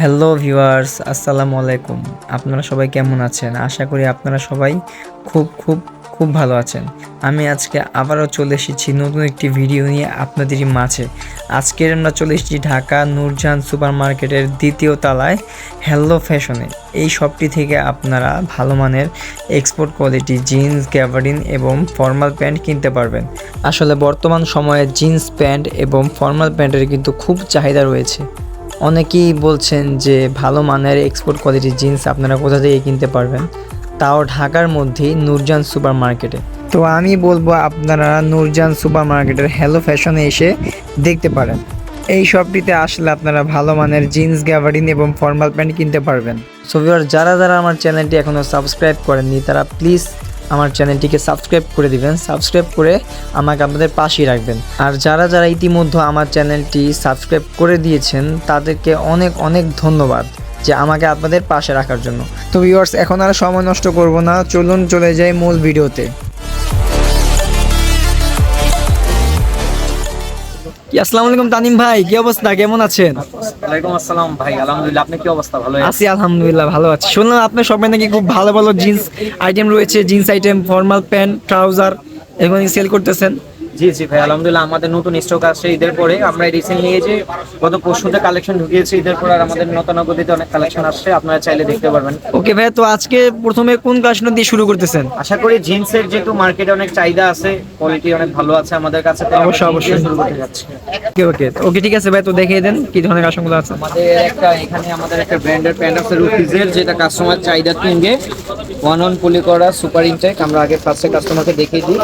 Hello viewers আসসালামু আলাইকুম। আপনারা সবাই কেমন আছেন? আশা করি আপনারা সবাই খুব খুব খুব ভালো আছেন। আমি আজকে আবারও চলে এসেছি নতুন একটি ভিডিও নিয়ে আপনাদেরই মাঝে। আজকের আমরা চলে এসেছি ঢাকা নূরজাহান সুপার মার্কেটের দ্বিতীয় তলায় হ্যালো ফ্যাশনে এই শপটি থেকে আপনারা ভালো মানের এক্সপোর্ট কোয়ালিটি জিন্স গ্যাভারিন এবং ফর্মাল প্যান্ট কিনতে পারবেন। আসলে বর্তমান সময়ে জিন্স প্যান্ট এবং ফর্মাল প্যান্টের কিন্তু খুব চাহিদা রয়েছে। অনেকেই বলছেন যে ভালো মানের এক্সপোর্ট কোয়ালিটির জিন্স আপনারা কোথা থেকে কিনতে পারবেন? তাও ঢাকার মধ্যেই নূরজান সুপার মার্কেটে তো আমি বলব আপনারা নূরজান সুপার মার্কেটের হ্যালো ফ্যাশনে এসে দেখতে পারেন। এই শপটিতে আসলে আপনারা ভালো মানের জিন্স গ্যাভারিন এবং ফর্মাল প্যান্ট কিনতে পারবেন। সো যারা যারা আমার চ্যানেলটি এখনও সাবস্ক্রাইব করেননি, তারা প্লিজ আমার চ্যানেলটিকে সাবস্ক্রাইব করে দিবেন, সাবস্ক্রাইব করে আমাকে আপনাদের পাশেই রাখবেন। আর যারা যারা ইতিমধ্যে আমার চ্যানেলটি সাবস্ক্রাইব করে দিয়েছেন, তাদেরকে অনেক অনেক ধন্যবাদ যে আমাকে আপনাদের পাশে রাখার জন্য। তো ভিউয়ার্স এখন আর সময় নষ্ট করব না, চলুন চলে যাই মূল ভিডিওতে। আসসালামু আলাইকুম তানিম ভাই কি অবস্থা? কেমন আছেন? ওয়ালাইকুম আসসালাম ভাই আলহামদুলিল্লাহ। আপনি কি অবস্থা? ভালো আছি আলহামদুলিল্লাহ ভালো আছি। শুনলাম আপনার সবাই নাকি খুব ভালো ভালো জিন্স আইটেম রয়েছে jeans item formal pant trouser এগুলো সেল করতেছেন। জি জি ভাই আলহামদুলিল্লাহ আমাদের নতুন স্টক আসছে ঈদের পরে। আমরা রিসেন্টলি এই যে গত পরশুতে কালেকশন ঢুকিয়েছি ঈদের পরে আর আমাদের নতানুগতিতে অনেক কালেকশন আসছে আপনারা চাইলে দেখতে পারবেন। ওকে ভাই তো আজকে প্রথমে কোন কালেকশন দিয়ে শুরু করতেছেন? আশা করি জিন্সের যেহেতু মার্কেটে অনেক চাহিদা আছে কোয়ালিটি অনেক ভালো আছে আমাদের কাছে অবশ্যই, অবশ্যই। শুরু করতে যাচ্ছি। ওকে ওকে ওকে ঠিক আছে ভাই তো দেখিয়ে দেন কি ধরনের কালেকশনগুলো আছে। আমাদের একটা এখানে আমাদের একটা ব্র্যান্ডের প্যান্ট আছে রুফিজের যেটা কাস্টমার চাহিদা তুঙ্গে ওয়ান অন পুলি করা সুপার ইনটেক আমরা আগে ফার্স্টে কাস্টমারকে দেখিয়ে দিই।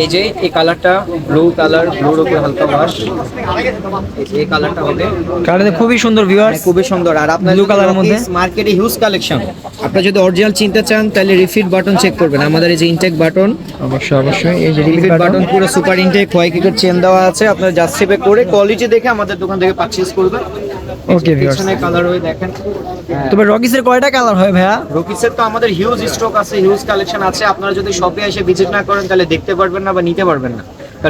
এই যে এই কালারটা ব্লু কালার ব্লুর উপরে হালকা ওয়াশ এই কালারটা হবে। কারণে খুবই সুন্দর ভিউয়ার্স মানে খুবই সুন্দর। আর আপনার colour এর মধ্যে? মার্কেটে হিউজ কালেকশন আপনি যদি অরিজিনাল চিনতে চান তাহলে রিফিট বাটন চেক করবেন। আমাদের এই যে ইনটেক বাটন অবশ্যই অবশ্যই। এই যে রিফিট বাটন পুরো সুপার ইনটেক হোয়াইট কিকের চেন দেওয়া আছে। আপনার জাস্ট সেপে করে কোয়ালিটি দেখে আমাদের দোকান থেকে পারচেজ করবেন। ওকে পিছনে কালার হয়ে দেখেন। তবে রকিসের কয়টা কালার হয় ভাইয়া? রকিসের তো আমাদের হিউজ স্টক আছে হিউজ কালেকশন আছে। আপনারা যদি শপে এসে ভিজিট না করেন তাহলে দেখতে পারবেন না বা নিতে পারবেন না.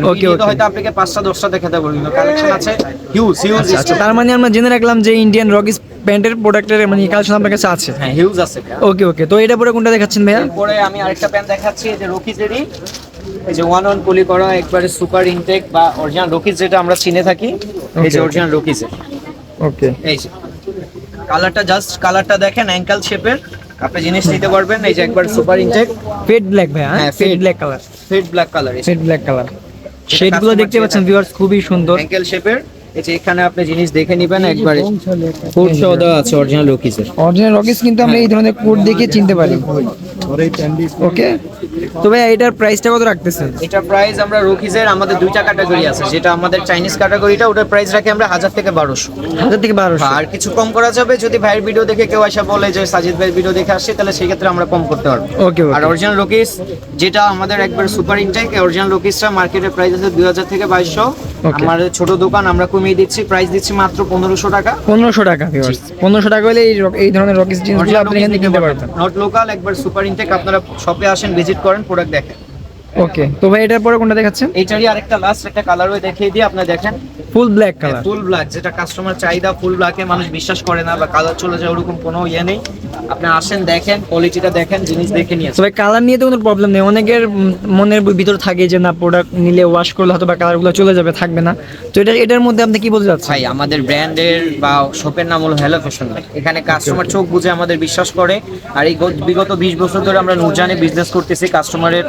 হয়তো আপনাকে পাঁচটা দশটা দেখাতে পারবেন কালেকশন আছে হিউজ হিউজ আচ্ছা তার মানে আমরা জেনে রাখলাম যে ইন্ডিয়ান রকিস প্যান্টের প্রোডাক্টের মানে কালেকশন আপনার কাছে আছে। হ্যাঁ হিউজ আছে ওকে ওকে তো এটা পরে কোনটা দেখাচ্ছেন ভাইয়া? এরপরে আমি আরেকটা প্যান্ট দেখাচ্ছি এই যে রকিজেরই এই যে ওয়ান অন পলি করা একবারে সুপার ইনটেক বা অরিজিনাল রকিজ যেটা আমরা চিনে থাকি এই যে. অরিজিনাল ওকে এই যে কালারটা জাস্ট কালারটা দেখেন অ্যাঙ্কেল শেপের আপনি জিনিস নিতে পারবেন এই যে একবার সুপার ইনটেক ফেড ব্ল্যাক ভাইয়া হ্যাঁ, হ্যাঁ fade black colour fade black colour fade black colour শেডগুলো দেখতে পাচ্ছেন। ভিউয়ার্স খুবই সুন্দর। অ্যাঙ্কেল শেপের এই যে এখানে আপনি জিনিস দেখে নেবেন একবারে। ফুড সহ দেওয়া আছে অরিজিনাল রকিজের অরিজিনাল রকিস কিন্তু আমরা এই ধরনের কোড দেখে চিনতে পারি। ওকে তো ভাই এটার প্রাইসটা কত রাখতেছেন? এটা প্রাইস আমরা রকিজের আমাদের দুইটা ক্যাটাগরি আছে। যেটা আমাদের চাইনিজ ক্যাটাগরিটা ওটার প্রাইস রাখি আমরা হাজার থেকে বারোশো। হাজার থেকে বারোশো? আর কিছু কম করা যাবে যদি ভাইয়ের ভিডিও দেখে কেউ আসা বলে যে সাজিদ ভাইয়ের ভিডিও দেখে আসছে তাহলে সেক্ষেত্রে আমরা কম করতে পারব। ওকে আর অরিজিনাল রকিস যেটা আমাদের একবার সুপার ইনটেক অরিজিনাল রকিসটা মার্কেটের প্রাইস আছে দুই হাজার থেকে বাইশশো। আমাদের ছোট দোকান আমরা কমিয়ে দিচ্ছি প্রাইস দিচ্ছি মাত্র পনেরোশো টাকা। পনেরোশো টাকা ভিউয়ার্স পনেরোশো টাকা হলে এই এই ধরনের রকিস জিনিসগুলো আপনি এখান কিনতে পারবেন। নট লোকাল একবার সুপার ইনটেক আপনারা শপে আসেন ভিজিট করেন প্রোডাক্ট দেখেন। ওকে তো ভাই এটার পরে কোনটা দেখাচ্ছেন? এইটারই আরেকটা লাস্ট একটা কালার দেখিয়ে দিই আপনি দেখেন। Full black colour full black যেটা কাস্টমার চাহিদা ফুল ব্ল্যাকে মানুষ বিশ্বাস করে না বা কালার চলে যায় ওরকম কোনো ইয়ে নেই। আপনি আসেন দেখেন কোয়ালিটিটা দেখেন জিনিস দেখে নিয়ে তবে কালার নিয়ে তো কোনো প্রবলেম নেই। অনেকের মনের ভিতর থাকে যে না প্রোডাক্ট নিলে ওয়াশ করলে হয়তো বা কালারগুলো চলে যাবে থাকবে না। তো এটা এটার মধ্যে আপনি কি বলতে চাচ্ছেন? ভাই আমাদের ব্র্যান্ডের বা শপের নাম হলো হ্যালো ফ্যাশন এখানে কাস্টমার চোখ বুঝে আমাদের বিশ্বাস করে। আর এই বিগত বিশ বছর ধরে আমরা নুজানে বিজনেস করতেছি কাস্টমারের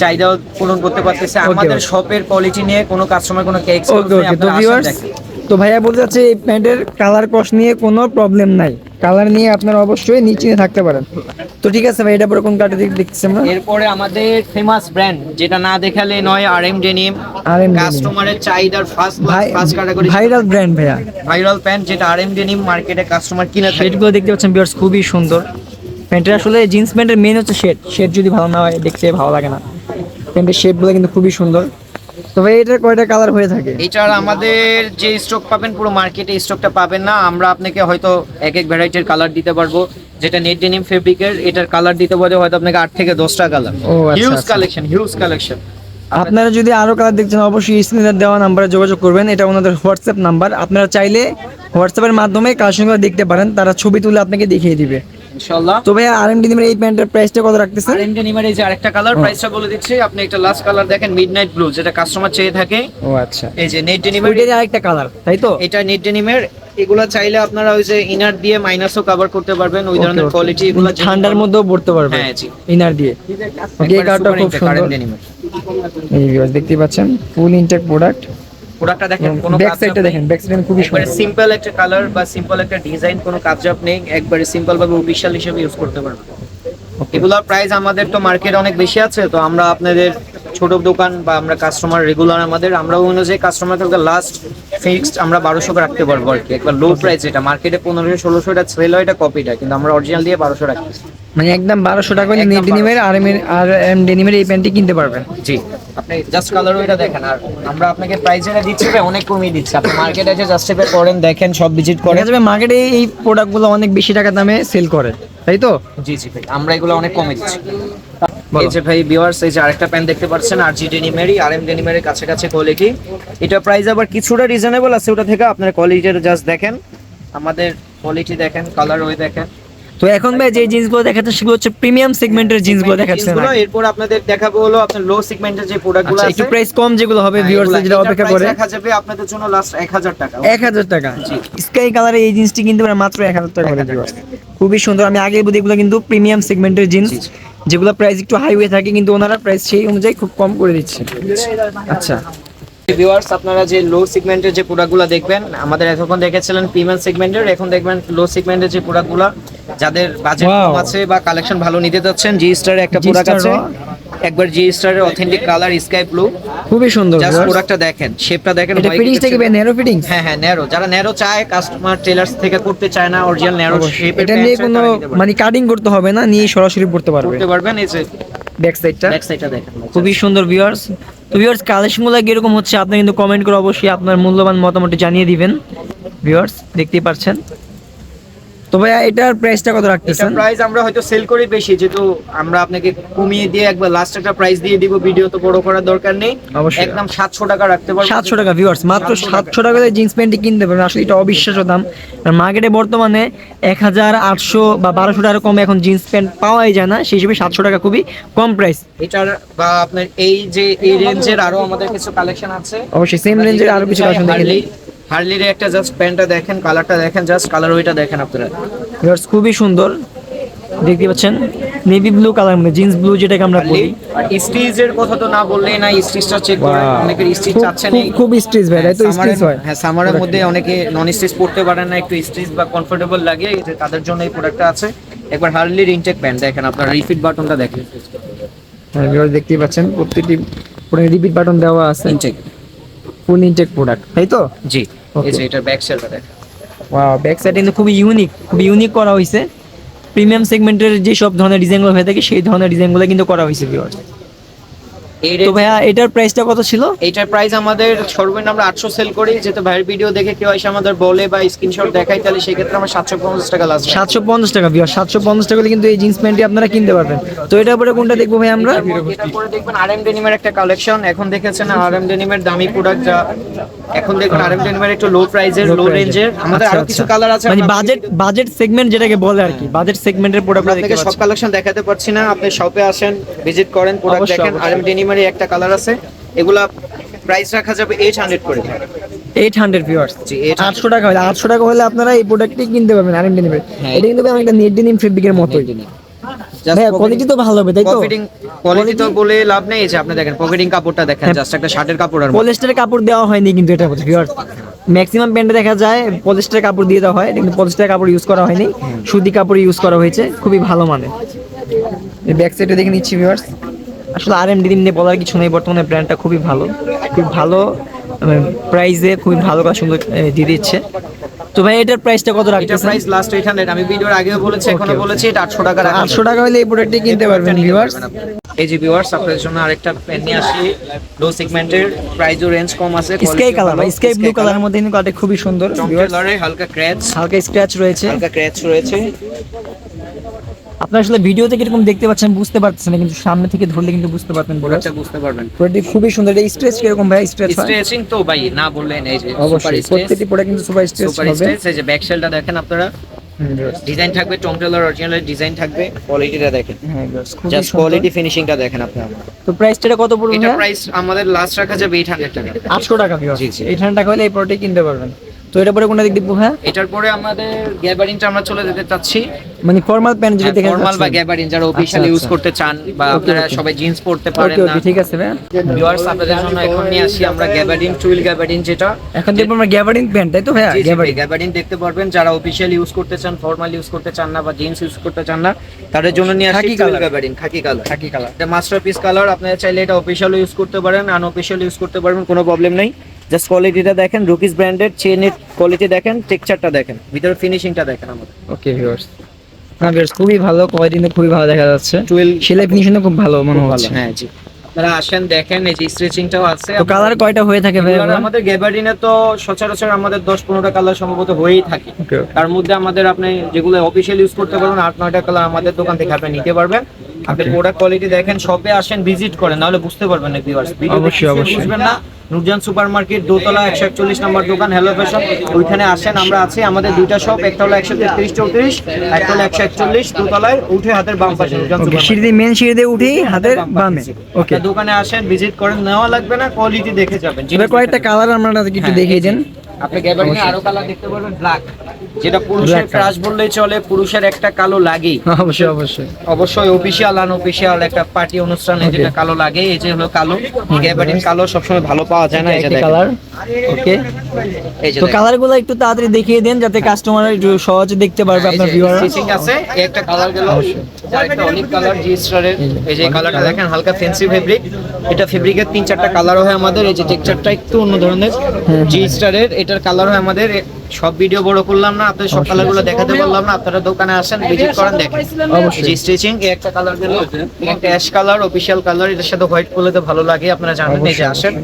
চাহিদা পূরণ করতে পারতেছি। আমাদের শপের কোয়ালিটি নিয়ে কোনো কাস্টমার কোনো কেক ওকে তো ভিউয়ার্স তো ভাইয়া বলতে চাচ্ছে এই প্যান্টের কালার কস্ট নিয়ে কোনো প্রবলেম নাই। কালার নিয়ে আপনারা অবশ্যই নিশ্চিন্তে থাকতে পারেন। তো ঠিক আছে ভাই এটা পরে কোন কাটে দেখতেছি আমরা। এরপরে আমাদের ফেমাস ব্র্যান্ড যেটা না দেখালে নয় R M denim RM denim। কাস্টমারের চাহিদার ফার্স্ট ভাই ফার্স্ট ক্যাটাগরি ভাইরাল ব্র্যান্ড ভাইয়া। ভাইরাল প্যান্ট যেটা আর এম ডেনিম মার্কেটে কাস্টমার কিনে থাকে। শেডগুলো দেখতে পাচ্ছেন ভিউয়ার্স খুবই সুন্দর। প্যান্টের আসলে জিন্স প্যান্টের মেন হচ্ছে শেড শেড যদি ভালো না হয় দেখতে ভালো লাগে না। প্যান্টের শেপগুলো কিন্তু খুবই সুন্দর। তো ভাই এটার কয়টা কালার হয়ে থাকে? এটার আমাদের যে স্টক পাবেন পুরো মার্কেটে স্টকটা পাবেন না। আমরা আপনাকে হয়তো এক এক ভ্যারাইটির কালার দিতে পারব। যেটা নেট ডেনিম ফেব্রিকের এটার কালার দিতে পারব হয়তো আপনাকে আট থেকে দশটা colour huge. Collection huge collection আপনারা যদি আরও কালার দেখছেন অবশ্যই স্ক্রিনে দেওয়া নাম্বারে যোগাযোগ করবেন। এটা ওনাদের হোয়াটসঅ্যাপ নাম্বার আপনারা চাইলে হোয়াটসঅ্যাপের মাধ্যমে কালেকশনগুলো দেখতে পারেন। তারা ছবি তুলে আপনাকে দেখিয়ে দিবে। ইনশাআল্লাহ। তো ভাইয়া আর এম এই প্যান্টের প্রাইসটা কত রাখতেছেন আর এমডি নিমার এই যে আরেকটা কালার প্রাইসটা বলে দিচ্ছি আপনি একটা লাস্ট কালার দেখেন মিডনাইট ব্লু যেটা কাস্টমার চেয়ে থাকে। ও আচ্ছা। এই যে নেট ডেনিমের ওইটারই আরেকটা কালার তাই তো? এটা নেট ডেনিমের এগুলা চাইলে আপনারা ওই যে ইনার দিয়ে মাইনাসও কভার করতে পারবেন ওই ধরনের কোয়ালিটি এগুলো ঠান্ডার মধ্যেও পড়তে পারবে হ্যাঁ জি। ইনার দিয়ে। ওকে কালারটা খুব সুন্দর। এই দেখতে পাচ্ছেন ফুল ইনটেক প্রোডাক্ট প্রোডাক্টটা দেখেন কোনো ব্যাক সাইডটা দেখেন ব্যাক সাইডটা খুবই সুন্দর। সিম্পল একটা কালার বা সিম্পল একটা ডিজাইন কোনো কাজজাপ নেই একবারে সিম্পল ভাবে অফিশিয়াল হিসেবে ইউজ করতে পারবেন। এগুলোর প্রাইস আমাদের তো মার্কেট অনেক বেশি আছে তো আমরা আপনাদের ছোট দোকান বা আমরা কাস্টমার রেগুলার আমাদের আমরা অনুযায়ী কাস্টমার লাস্ট ফিক্সড আমরা বারোশো রাখতে পারব আর কি। একবার লো প্রাইস এটা মার্কেটে পনেরোশো ষোলোশো এটা সেল হয় এটা কপিটা কিন্তু আমরা অরিজিনাল দিয়ে বারোশো রাখতেছি। মানে একদম বারোশো টাকা ডেনিমের আর এম আর এম ডেনিমের এই প্যান্টটি কিনতে পারবেন। জি। আপনি জাস্ট কালারও এটা দেখেন আর আমরা আপনাকে প্রাইস যেটা দিচ্ছি ভাই অনেক কমিয়ে দিচ্ছি। আপনি মার্কেটে এসে জাস্ট এবার করেন দেখেন সব ভিজিট করেন। যাবে মার্কেটে এই প্রোডাক্টগুলো অনেক বেশি টাকা দামে সেল করে তাই তো? জি জি ভাই আমরা এগুলো অনেক কমে দিচ্ছি। এই যে ভাই ভিউয়ার্স এই যে আরেকটা প্যান্ট দেখতে পাচ্ছেন আর জি ডেনিমেরি আর এম ডেনিমেরি কাছে কাছে কোয়ালিটি এটা প্রাইস আবার কিছুটা রিজনেবল আছে ওটা থেকে আপনার কোয়ালিটিটা জাস্ট দেখেন। আমাদের কোয়ালিটি দেখেন কালার ওই দেখেন। তো এখন ভাই যে জিন্সগুলো দেখাচ্ছেন সেগুলো হচ্ছে প্রিমিয়াম সেগমেন্টের জিন্সগুলো দেখাচ্ছেন জিনিসগুলো এরপর আপনাদের দেখাবো হলো আপনার লো সেগমেন্টের যে প্রোডাক্টগুলো আচ্ছা আছে একটু প্রাইস কম যেগুলো হবে ভিউয়ার্স যেটা অপেক্ষা করে। দেখা যাবে আপনাদের জন্য লাস্ট 1000 টাকা। এক হাজার টাকা। জি। স্কাই কালারের এই জিন্সটি কিনতে পারে মাত্র এক হাজার টাকা করে 1000 খুবই সুন্দর। আমি আগে বলি এগুলো কিন্তু প্রিমিয়াম সেগমেন্টের জিন্স। যেগুলো প্রাইস একটু হাই হয়ে থাকে কিন্তু ওনারা প্রাইস সেই অনুযায়ী খুব কম করে দিচ্ছে। আচ্ছা। ভিউয়ার্স আপনারা যে লো সেগমেন্টের যে প্রোডাক্টগুলো দেখবেন আমাদের এতক্ষণ দেখেছিলেন প্রিমিয়াম সেগমেন্টের এখন দেখবেন লো সেগমেন্টের যে প্রোডাক্টগুলো যাদের বাজেট কম আছে বা কালেকশন ভালো নিতে যাচ্ছেন জি স্টারের একটা প্রোডাক্ট আছে। একবার জি স্টারের অথেন্টিক কালার স্কাই ব্লু খুবই সুন্দর জাস্ট প্রোডাক্টটা দেখেন শেপটা দেখেন এটা ফিটিংস থেকে texture। ন্যারো ফিটিংস হ্যাঁ হ্যাঁ ন্যারো যারা ন্যারো চায় কাস্টমার টেলার্স থেকে করতে চায় না অরিজিনাল ন্যারো শেপের এটা নিয়ে কোনো মানে কাটিং করতে হবে না নিয়ে সরাসরি পড়তে পারবে। করতে পারবেন এই যে ব্যাক সাইডটা ব্যাক সাইডটা দেখেন খুবই সুন্দর ভিউয়ার্স তো ভিউয়ার্স কালেকশনগুলো কীরকম হচ্ছে আপনি কিন্তু কমেন্ট করে অবশ্যই আপনার মূল্যবান মতামতটি জানিয়ে দিবেন। ভিউয়ার্স দেখতেই পাচ্ছেন তো ভাইয়া এটার প্রাইসটা কত রাখতেছেন? এটা প্রাইস আমরা হয়তো সেল করি বেশি যেহেতু আমরা আপনাকে কমিয়ে দিয়ে একবার লাস্ট একটা প্রাইস দিয়ে দিব ভিডিও তো বড় করার দরকার নেই। একদম সাতশো টাকা রাখতে পারব। সাতশো টাকা ভিউয়ার্স মাত্র 700 সাতশো টাকা। দিয়ে জিন্স প্যান্টটি কিনতে পারবেন। আসলে এটা অবিশ্বাস্য দাম। মার্কেটে বর্তমানে এক হাজার আটশো বা বারোশো টাকার কম এখন জিন্স প্যান্ট পাওয়াই যায় না। সেই হিসেবে সাতশো টাকা খুবই কম প্রাইস এটার বা আপনার এই যে এই রেঞ্জের আরও আমাদের কিছু কালেকশন আছে। অবশ্যই সেম রেঞ্জের আরও কিছু কালেকশন দেখে হার্লি হার্লির একটা জাস্ট প্যান্টটা দেখেন কালারটা দেখেন জাস্ট কালার ওইটা দেখেন আপনারা। ভিউয়ার্স খুবই সুন্দর। দেখতে পাচ্ছেন? নেভি ব্লু কালার মধ্যে জিন্স ব্লু যেটাকে আমরা বলি। আর স্টিচের কথা তো না বললেই না স্টিচটা চেক করেন অনেকের স্টিচ খুব- চাচ্ছেন খুব- স্ট্রিচ ভাই তাই তো স্ট্রিচ হয়। হ্যাঁ সামারের মধ্যে অনেকে নন স্টিচ পড়তে পারে না একটু স্টিচ বা কমফোর্টেবল লাগে এই যে তাদের জন্য এই প্রোডাক্টটা আছে। একবার হার্লির ইনটেক প্যান্ট দেখেন আপনার রিফিট বাটনটা দেখেন। হ্যাঁ দেখতেই পাচ্ছেন প্রত্যেকটি পুরো রিপিট বাটন দেওয়া আছে। ইনটেক ফুল ইনটেক প্রোডাক্ট তাই তো? জি. এই যে এটার ব্যাক সাইডটা দেখেন। ওয়াও ব্যাক সাইড কিন্তু খুবই ইউনিক খুবই ইউনিক করা হয়েছে প্রিমিয়াম সেগমেন্টের যে সব ধরনের ডিজাইনগুলো হয়ে থাকে সেই ধরনের ডিজাইনগুলো কিন্তু করা হয়েছে ভিউয়ার্স তো ভাইয়া এটার প্রাইসটা কত ছিল? এইটার প্রাইস আমাদের সর্বনিম্ন আমরা আটশো সেল করি যেহেতু ভাইয়ের ভিডিও দেখে কেউ এসে আমাদের বলে বা স্ক্রিনশট দেখাই তাহলে সেক্ষেত্রে আমরা সাতশো পঞ্চাশ টাকা লাস্ট সাতশো পঞ্চাশ টাকা সাতশো পঞ্চাশ টাকা কিন্তু এই জিন্স প্যান্টটি আপনারা কিনতে পারবেন। তো এটার পরে কোনটা দেখব ভাই আমরা? পরে দেখবেন আরএম ডেনিমের একটা কালেকশন এখন দেখেছেন আরএম ডেনিমের দামি প্রোডাক্ট যা এখন দেখবেন আরএম ডেনিমের একটু লো প্রাইজের লো রেঞ্জের আমাদের আরও কিছু কালার আছে মানে বাজেট বাজেট সেগমেন্ট যেটাকে বলে আর কি বাজেট সেগমেন্টের প্রোডাক্ট আমরা সব কালেকশন দেখাতে পারছি না আপনি শপে আসেন ভিজিট করেন প্রোডাক্ট দেখেন অবশ্যই। আরএম ডেনিমের একটা কালার আছে এগুলা প্রাইস রাখা যাবে এইট হান্ড্রেড করে। এইট হান্ড্রেড ভিউয়ার্স জি আটশো টাকা হলে আটশো টাকা হলে আপনারা এই প্রোডাক্টটি কিনতে পারবেন আর নেবে হ্যাঁ। এটা কিন্তু অনেকটা নেট ডেনিম ফেব্রিকের মতোই। কোয়ালিটি তো ভালো হবে তাই তো? কোয়ালিটি তো বলে লাভ নেই এই যে আপনি দেখেন পকেটিং কাপড়টা দেখেন জাস্ট একটা শার্টের কাপড়ের মতো পলিস্টারের কাপড় দেওয়া হয়নি কিন্তু এটা হচ্ছে ভিউয়ার্স ম্যাক্সিমাম প্যান্টে দেখা যায় পলিস্টারের কাপড় দিয়ে দেওয়া হয় কিন্তু পলিস্টারের কাপড় ইউজ করা হয়নি। সুতি কাপড় ইউজ করা হয়েছে খুবই ভালো মানে ব্যাক সাইডে দেখে নিচ্ছি ভিউয়ার্স আসলে আর এম ডিম নিয়ে বলার কিছু নেই বর্তমানে ব্র্যান্ডটা খুবই ভালো। খুব ভালো প্রাইসে খুবই ভালো কাজ সুন্দর দিয়ে দিচ্ছে। তো ভাই এটার প্রাইসটা কত এটা রাখতেছেন? প্রাইস লাস্ট এইট হান্ড্রেড আমি ভিডিওর আগেও বলেছি এখনও. বলেছি এটা আটশো টাকা রাখা আটশো টাকা হলে এই প্রোডাক্টটি কিনতে পারবেন ভিউয়ার্স এই যে ভিউয়ার্স আপনাদের জন্য আরেকটা পেন নিয়ে আসি। লো সেগমেন্টের প্রাইসও রেঞ্জ কম আছে স্কাই কালার বা স্কাই ব্লু কালারের মধ্যে কিন্তু কালারটা খুবই সুন্দর। কালারে হালকা ক্র্যাচ হালকা স্ক্র্যাচ রয়েছে। হালকা ক্র্যাচ রয়েছে। আপনারা আসলে ভিডিওতে কীরকম দেখতে পাচ্ছেন বুঝতে পারতেছেন না কিন্তু সামনে থেকে ধরলে কিন্তু বুঝতে পারবেন প্রোডাক্টটা বুঝতে পারবেন। প্রোডাক্টটি খুবই সুন্দর। এটা স্ট্রেচ কীরকম ভাই? স্ট্রেচ স্ট্রেচিং তো ভাই না বললেন এই যে অবশ্যই প্রত্যেকটি প্রোডাক্ট কিন্তু সুপার স্ট্রেচ হবে। সুপার স্ট্রেচ এই যে ব্যাক সেলটা দেখেন আপনারা। ডিজাইন থাকবে টংটেলার অরিজিনাল ডিজাইন থাকবে। কোয়ালিটিটা দেখেন। হ্যাঁ জাস্ট কোয়ালিটি ফিনিশিংটা দেখেন আপনারা তো প্রাইসটা কত পড়বে এটা প্রাইস আমাদের লাস্ট রাখা যাবে 800 টাকা। 800 টাকা জি, জি। 800 টাকা হলে এই প্রোডাক্টটি কিনতে পারবেন। তো এটা পরে কোনটা দিক দিব হ্যাঁ এটার পরে আমাদের গ্যাবারিনটা আমরা চলে যেতে চাচ্ছি। মানে ফর্মাল প্যান্ট যেটা দেখেন ফর্মাল বা গ্যাবারিন যারা অফিশিয়াল আচ্ছা, ইউজ আচ্ছা। করতে চান বা আপনারা সবাই জিন্স পরতে পারেন না। ঠিক আছে ভাই ভিউয়ার্স আপনাদের জন্য এখন নিয়ে আসি আমরা গ্যাবারিন টুইল গ্যাবারিন যেটা। এখন দেখব আমরা গ্যাবার্ডিং প্যান্ট তাই তো ভাইয়া? জি, জি, গ্যাবার্ডিং গ্যাবারিন দেখতে পারবেন। যারা অফিশিয়াল ইউজ করতে চান ফর্মাল ইউজ করতে চান না বা জিন্স ইউজ করতে চান না তাদের জন্য নিয়ে আসি khaki twill. Gabardine khaki colour khaki colour এটা মাস্টারপিস কালার আপনারা চাইলে এটা অফিশিয়াল ইউজ করতে পারেন আনঅফিশিয়াল ইউজ করতে পারবেন কোনো প্রবলেম নেই। জাস্ট কোয়ালিটিটা দেখেন রুকিস ব্র্যান্ডের চেনের কোয়ালিটি দেখেন টেক্সচারটা দেখেন ভিতরে ফিনিশিংটা দেখেন আমাদের। ওকে ভিউয়ার্স ভিউয়ার্স খুবই ভালো কোয়ালিটি খুবই ভালো দেখা যাচ্ছে। সেলাই ফিনিশনও খুব ভালো মনে হচ্ছে। হ্যাঁ জি। আপনারা আসেন দেখেন এই যে স্ট্রেচিংটাও আছে। তো কালার কয়টা হয়ে থাকে ভাই আমাদের গ্যাবার্ডিনে তো সচরাচর আমাদের দশ পনেরোটা কালার সম্ভবত হয়েই থাকে। তার মধ্যে আমাদের আপনি যেগুলো অফিসিয়াল ইউজ করতে পারবেন আট নয়টা কালার আমাদের দোকান থেকে আপনি নিতে পারবেন। আপনি প্রোডাক্ট কোয়ালিটি দেখেন শপে আসেন ভিজিট করেন নাহলে বুঝতে পারবেন না ভিউয়ার্স অবশ্যই, অবশ্যই। বুঝবেন না। নুরজান সুপার মার্কেট দোতলা একশো একচল্লিশ নম্বর দোকান হ্যালো ফ্যাশন ওইখানে আসেন আমরা আছি আমাদের দুইটা শপ একটা হলো একশো তেত্রিশ চৌত্রিশ একটা হলো একশো একচল্লিশ দোতলায় উঠে হাতের বাম পাশে নুরজান সুপার সিঁড়ি মেন সিঁড়ি দিয়ে উঠি হাতের বামে ওকে দোকানে আসেন ভিজিট করেন নেওয়া লাগবে না কোয়ালিটি দেখে যাবেন। কয়েকটা কালার আমরা একটু হ্যাঁ, দেখিয়ে দেন। আপনি গ্যাবারিনে আরও কালার দেখতে পারবেন ব্ল্যাক যেটা পুরুষের ক্রাশ বললেই চলে পুরুষের একটা কালো লাগে অবশ্যই অবশ্যই। অবশ্যই অফিসিয়াল আনঅফিসিয়াল একটা পার্টি অনুষ্ঠানে যেটা কালো লাগে এই যে হলো কালো। গ্যাবারিন কালো সবসময় ভালো পাওয়া যায় না এই যে কালার ওকে এই যে তো দেখেন। কালারগুলো একটু তাড়াতাড়ি দেখিয়ে দেন যাতে কাস্টমার একটু সহজে দেখতে পারবে আপনার যে ভিউয়াররা আছে এই একটা কালার গেল। অবশ্যই। একটা অলিভ কালার জি স্টারের এই যে, এই যে কালারটা দেখেন হালকা ফেন্সি ফেব্রিক এটা ফেব্রিকের তিন চারটা কালার হয় আমাদের এই যে টেক্সচারটা একটু অন্য ধরনের। জি স্টারের এটার কালার হয় আমাদের সব ভিডিও বড় করলাম না আপনাদের সব কালারগুলো দেখাতে পারলাম না আপনারা দোকানে আসেন ভিজিট করেন দেখেন। অবশ্যই। জি স্টিচিং এই একটা কালার গেল একটা অ্যাশ কালার অফিশিয়াল কালার এটার সাথে হোয়াইট করলে ভালো লাগে আপনারা জানেন এই যে আসেন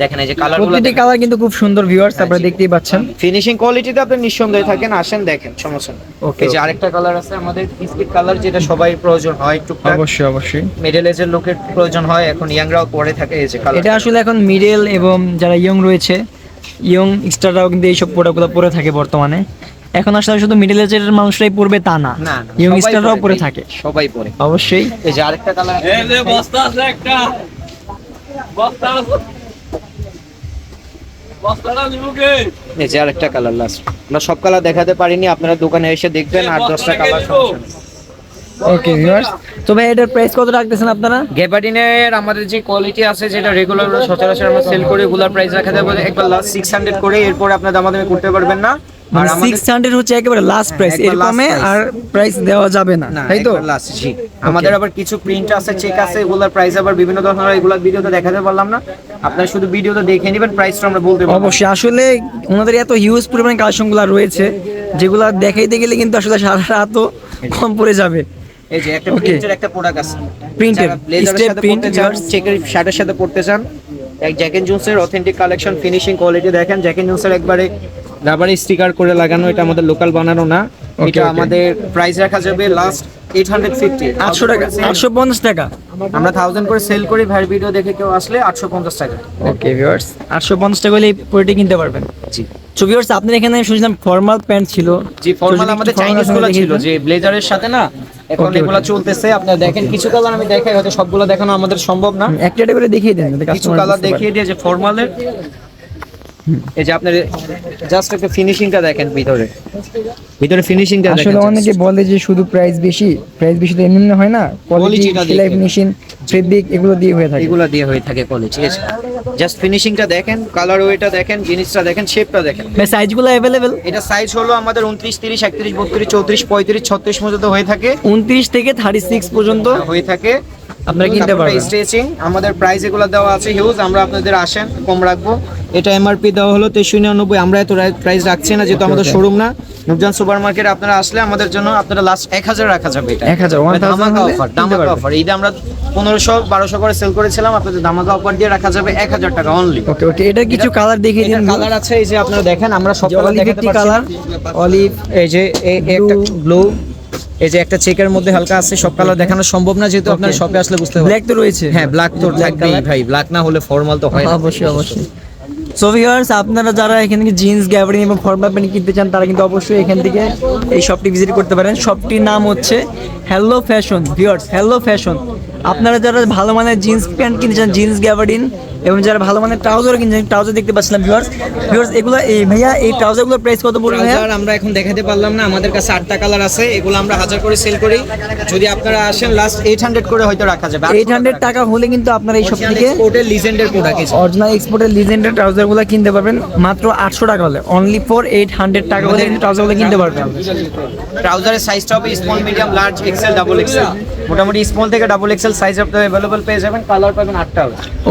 দেখেন এই যে কালারগুলো প্রতিটি কালার কিন্তু খুব সুন্দর ভিউয়ার্স আপনারা দেখতেই পাচ্ছেন। ফিনিশিং কোয়ালিটিতে আপনি নিঃসন্দেহে থাকেন আসেন দেখেন সমস্যা নেই। এই যে আরেকটা কালার আছে আমাদের বিস্কিট কালার যেটা সবাই প্রয়োজন হয় টুকটাক। অবশ্যই অবশ্যই। মিডল এজের লোকের প্রয়োজন হয় এখন ইয়াংরাও পরে থাকে এই যে কালার এটা আসলে এখন মিডল এবং যারা ইয়ং রয়েছে ইয়ং স্টাররাও কিন্তু এইসব প্রোডাক্টগুলো পরে থাকে বর্তমানে। এখন আসলে শুধু মিডল এজের মানুষরাই পরবে তা না। না ইয়ং স্টাররাও পরে থাকে। সবাই পরে। অবশ্যই। এই যে আরেকটা কালার এই যে বস্তা আছে একটা। বস্তা আছে। এই যে আরেকটা কালার লাস্ট আমরা সব কালার দেখাতে পারিনি আপনারা দোকানে এসে দেখবেন আর দশটা কালার ওকে ভিউয়ার্স তো ভাই এটার প্রাইস কত রাখতেছেন আপনারা? আমাদের যে কোয়ালিটি আছে যেটা রেগুলার সচরাচর আমরা সেল করে রেগুলার প্রাইস রাখা একবার লাস্ট সিক্স হান্ড্রেড করে এরপরে আপনার দামাদামি করতে পারবেন না। আর আমাদের সিক্স হান্ড্রেড হচ্ছে একেবারে লাস্ট প্রাইস একবার এর last কমে price। আর প্রাইস দেওয়া যাবে না না তাই তো? লাস্ট জি। আমাদের আবার কিছু প্রিন্ট আছে চেক আছে এগুলোর প্রাইস আবার বিভিন্ন ধরনের এগুলোর ভিডিওতে দেখাতে পারলাম না। আপনারা শুধু ভিডিওতে দেখে নেবেন প্রাইসটা আমরা বলতে পারব অবশ্যই আসলে ওনাদের এত হিউজ পরিমাণ কালেকশনগুলো রয়েছে যেগুলো দেখাইতে গেলে কিন্তু আসলে সারা রাতও কম পড়ে যাবে। এই যে একটা প্রিন্টের একটা প্রোডাক্ট আছে। এর step সাথে পড়তে চান। চেকের শার্টের সাথে পড়তে চান এক জ্যাক এন্ড জোন্সের অথেন্টিক কালেকশন ফিনিশিং কোয়ালিটি দেখেন জ্যাক এন্ড জোন্সের একবারে রাবারি স্টিকার করে লাগানো এটা আমাদের লোকাল বানানো না। এটা আমাদের প্রাইস রাখা যাবে লাস্ট এইট হান্ড্রেড ফিফটি আটশো টাকা আটশো পঞ্চাশ টাকা। আমরা থাউজেন্ড করে সেল করি ভাইয়ের ভিডিও দেখে কেউ আসলে আটশো পঞ্চাশ টাকা। ওকে ভিউয়ার্স আটশো পঞ্চাশ টাকা হলে এই প্রোডাক্টটি কিনতে পারবেন। জি। ভিউয়ার্স আপনার এখানে শুনছিলাম ফর্মাল প্যান্ট ছিল। জি ফর্মাল আমাদের চাইনিজগুলো ছিল। যে ব্লেজারের সাথে না এখন এগুলো চলতেছে আপনারা দেখেন কিছু কালার আমি দেখাই হয়তো সবগুলো দেখানো আমাদের সম্ভব না। একটা করে দেখিয়ে দেন কিছু কালার দেখিয়ে দিয়ে যে ফর্মালের এই যে আপনার জাস্ট একটা ফিনিশিংটা দেখেন ভিতরে। ভিতরে ফিনিশিংটা দেখেন আসলে অনেকে বলে যে শুধু প্রাইস বেশি প্রাইস বেশি তো এমনি হয় না কোয়ালিটি সেলাই ফিনিশিং ফেব্রিক এগুলো দিয়ে হয়ে থাকে। এগুলো দিয়ে হয়ে থাকে কোয়ালিটি জাস্ট ফিনিশিংটা দেখেন কালার ওয়েটা দেখেন জিনিসটা দেখেন শেপটা দেখেন। ভাই সাইজগুলো অ্যাভেলেবেল এটা সাইজ হলো আমাদের উনত্রিশ তিরিশ একত্রিশ বত্রিশ চৌত্রিশ পঁয়ত্রিশ ছত্রিশ পর্যন্ত হয়ে থাকে। উনত্রিশ থেকে থার্টি সিক্স পর্যন্ত? হয়ে থাকে। আপনারা কিনতে পারবেন। স্ট্রেচিং আমাদের প্রাইস এগুলো দেওয়া আছে হিউজ আমরা আপনাদের আসেন কম রাখব। এটা এমআরপি দেওয়া হলো তেইশশো নিরানব্বই আমরা এত প্রাইস রাখছি না যেহেতু আমাদের শোরুম না। নুরজান সুপার মার্কেটে আপনারা আসলে আমাদের জন্য আপনারা লাস্ট এক হাজার রাখা যাবে এটা। 1000, 1000 ধামাকা হলে অফার ধামাকা অফার এইটা আমরা পনেরোশো বারোশো করে সেল করেছিলাম আপনাদের ধামাকা অফার দিয়ে রাখা যাবে এক হাজার টাকা অনলি ওকে ওকে এটা কিছু কালার দেখিয়ে দিন কালার আছে এই যে আপনারা দেখেন আমরা সব কালার দেখাতে পারছি কালার অলিভ এই যে একটা ব্লু এই যে একটা চেকের মধ্যে হালকা আছে সব কালার দেখানো সম্ভব না যেহেতু আপনার শপে আসলে বুঝতে পারবেন। ব্ল্যাক তো রয়েছে। হ্যাঁ ব্ল্যাক তো থাকবেই ভাই ব্ল্যাক না হলে ফর্মাল তো হয় না। অবশ্যই অবশ্যই। সো ভিউয়ার্স আপনারা যারা এখান থেকে জিন্স গ্যাবারিন এবং ফর্মাল প্যান্ট কিনতে চান তারা কিন্তু অবশ্যই এখান থেকে এই শপটি ভিজিট করতে পারেন। শপটির নাম হচ্ছে hello fashion viewers hello fashion আপনারা যারা ভালো মানের জিন্স প্যান্ট কিনতে চান জিন্স গ্যাবারিন এবং যারা ভালো মানের ট্রাউজার কিনছেন ট্রাউজার দেখতে পাচ্ছিলাম ভিউয়ার্স ভিউয়ার্স এগুলো এই ভাইয়া এই ট্রাউজারগুলোর প্রাইস কত পড়বে ভাইয়া? আমরা এখন দেখাতে পারলাম না আমাদের কাছে আটটা কালার আছে এগুলো আমরা হাজার করে সেল করি। যদি আপনারা আসেন লাস্ট এইট হান্ড্রেড করে হয়তো রাখা যাবে। এইট হান্ড্রেড টাকা হলে কিন্তু আপনারা এই শপ থেকে এক্সপোর্টের লিজেন্ডের প্রোডাক্ট অরিজিনাল এক্সপোর্টের লিজেন্ডের ট্রাউজারগুলো কিনতে পারবেন। মাত্র আটশো টাকা হলে। অনলি ফর এইট হান্ড্রেড টাকা হলে কিন্তু ট্রাউজারগুলো কিনতে পারবেন। ট্রাউজারের সাইজটা হবে small medium large XL double XL মোটামুটি স্মল থেকে ডাবল এক্সেল সাইজ আপনারা অ্যাভেলেবল পেয়ে যাবেন কালার পাবেন আটটা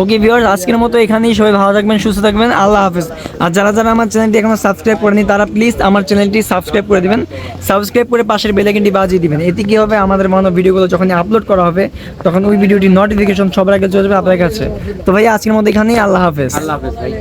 ওকে ভিউয়ার্স আজকের মতো এখানেই সবাই ভালো থাকবেন সুস্থ থাকবেন আল্লাহ হাফেজ। আর যারা যারা আমার চ্যানেলটি এখনও সাবস্ক্রাইব করেনি তারা প্লিজ আমার চ্যানেলটি সাবস্ক্রাইব করে দিবেন। সাবস্ক্রাইব করে পাশের বেলাইকনটি বাজিয়ে দিবেন। এতে কি হবে আমাদের মনে ভিডিওগুলো যখন আপলোড করা হবে তখন ওই ভিডিওটি নোটিফিকেশন সবার আগে চলে যাবে আপনার কাছে। তো ভাই আজকের মতো এখানেই আল্লাহ হাফেজ। আল্লাহ হাফেজ ভাই।